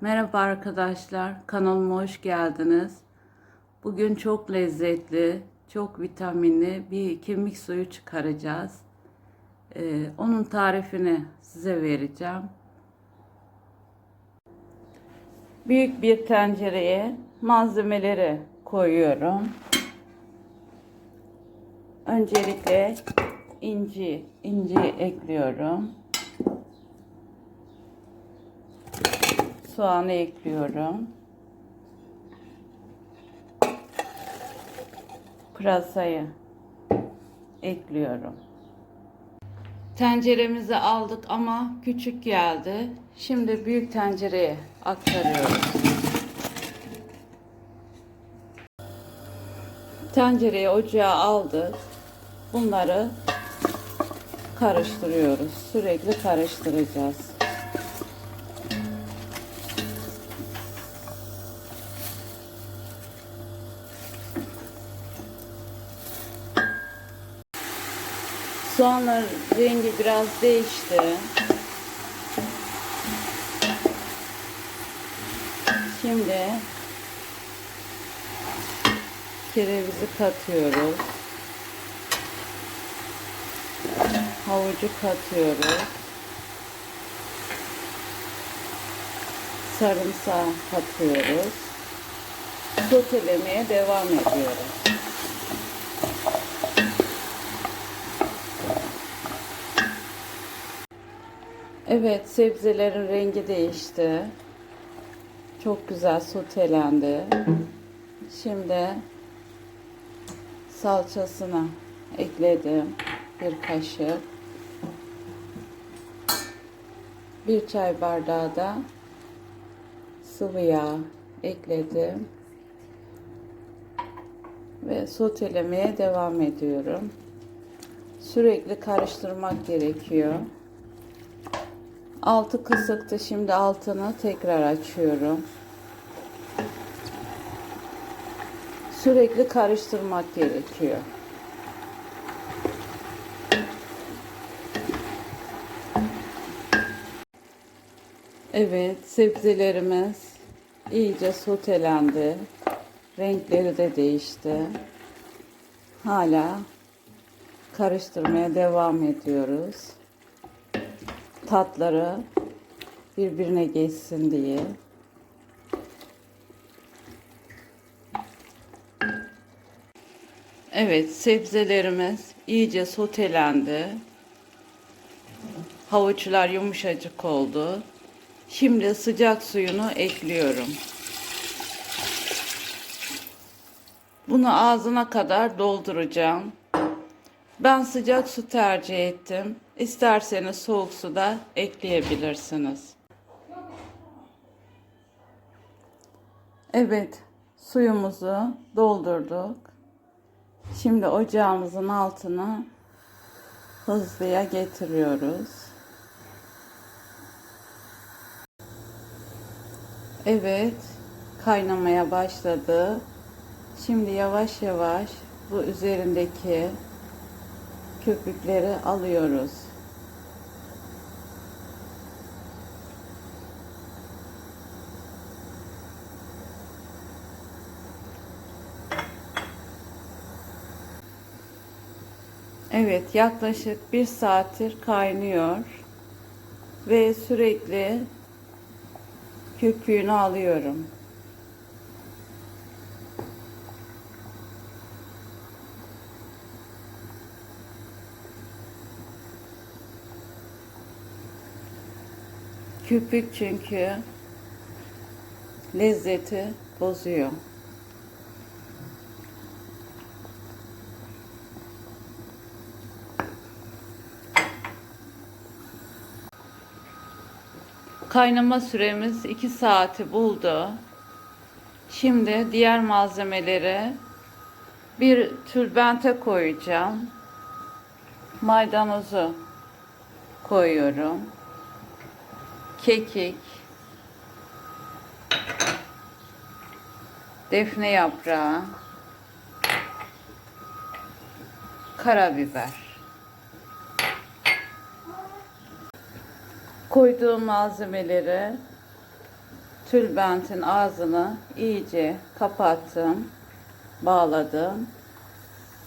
Merhaba arkadaşlar, kanalıma hoş geldiniz. Bugün çok lezzetli, çok vitaminli bir kemik suyu çıkaracağız. Ee, onun tarifini size vereceğim. Büyük bir tencereye malzemeleri koyuyorum. Öncelikle inci, inci ekliyorum. Soğanı ekliyorum. Pırasayı ekliyorum. Tenceremizi aldık ama küçük geldi. Şimdi büyük tencereye aktarıyoruz. Tencereye ocağa aldık. Bunları karıştırıyoruz. Sürekli karıştıracağız. Soğanlar rengi biraz değişti. Şimdi kerevizi katıyoruz. Havucu katıyoruz. Sarımsağı katıyoruz. Sotelemeye devam ediyoruz. Evet, sebzelerin rengi değişti. Çok güzel sotelendi. Şimdi salçasını ekledim. Bir kaşık. Bir çay bardağı da sıvı yağ ekledim. Ve sotelemeye devam ediyorum. Sürekli karıştırmak gerekiyor. Altı kısıktı. Şimdi altını tekrar açıyorum. Sürekli karıştırmak gerekiyor. Evet, sebzelerimiz iyice sotelendi. Renkleri de değişti. Hala karıştırmaya devam ediyoruz tatları birbirine geçsin diye. Evet, sebzelerimiz iyice sotelendi. Havuçlar yumuşacık oldu. Şimdi sıcak suyunu ekliyorum. Bunu ağzına kadar dolduracağım. Ben sıcak su tercih ettim. İsterseniz soğuk su da ekleyebilirsiniz. Evet, suyumuzu doldurduk. Şimdi ocağımızın altını hızlıya getiriyoruz. Evet, kaynamaya başladı. Şimdi yavaş yavaş bu üzerindeki köpükleri alıyoruz. Evet yaklaşık bir saattir kaynıyor ve sürekli köpüğünü alıyorum. Köpük çünkü lezzeti bozuyor. Kaynama süremiz 2 saati buldu. Şimdi diğer malzemeleri bir tülbente koyacağım. Maydanozu koyuyorum kekik, defne yaprağı, karabiber. Koyduğum malzemeleri tülbentin ağzını iyice kapattım, bağladım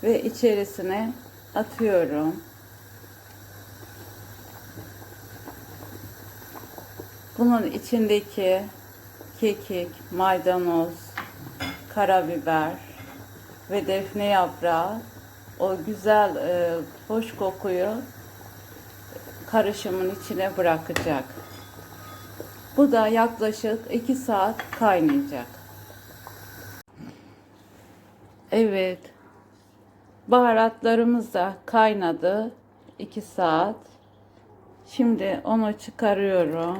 ve içerisine atıyorum. Bunun içindeki kekik, maydanoz, karabiber ve defne yaprağı o güzel e, hoş kokuyu karışımın içine bırakacak. Bu da yaklaşık 2 saat kaynayacak. Evet. Baharatlarımız da kaynadı 2 saat. Şimdi onu çıkarıyorum.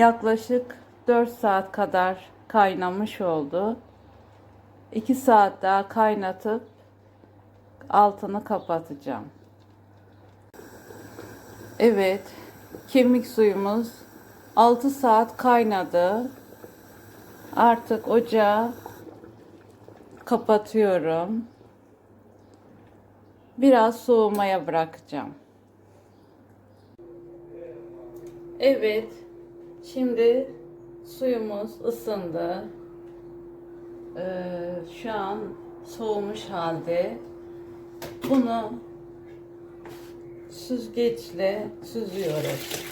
Yaklaşık 4 saat kadar kaynamış oldu. 2 saat daha kaynatıp altını kapatacağım. Evet, kemik suyumuz 6 saat kaynadı. Artık ocağı kapatıyorum. Biraz soğumaya bırakacağım. Evet, şimdi suyumuz ısındı. Ee, şu an soğumuş halde. Bunu süzgeçle süzüyoruz.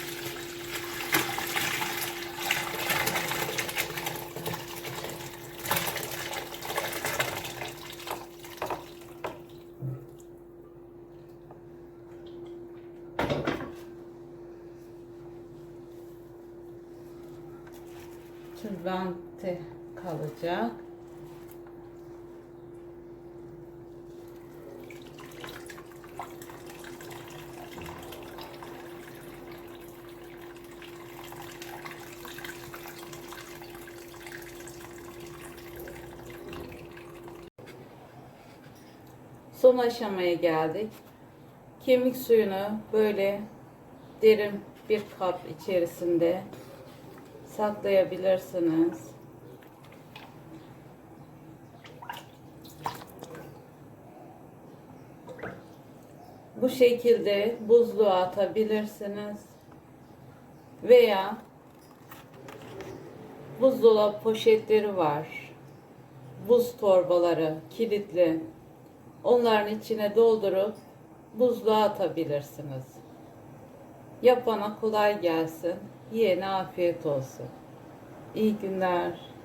Tülbente kalacak. Son aşamaya geldik. Kemik suyunu böyle derin bir kap içerisinde saklayabilirsiniz. Bu şekilde buzluğa atabilirsiniz. Veya buzdolap poşetleri var. Buz torbaları kilitli. Onların içine doldurup buzluğa atabilirsiniz. Yapana kolay gelsin. Yiyene afiyet olsun. İyi günler.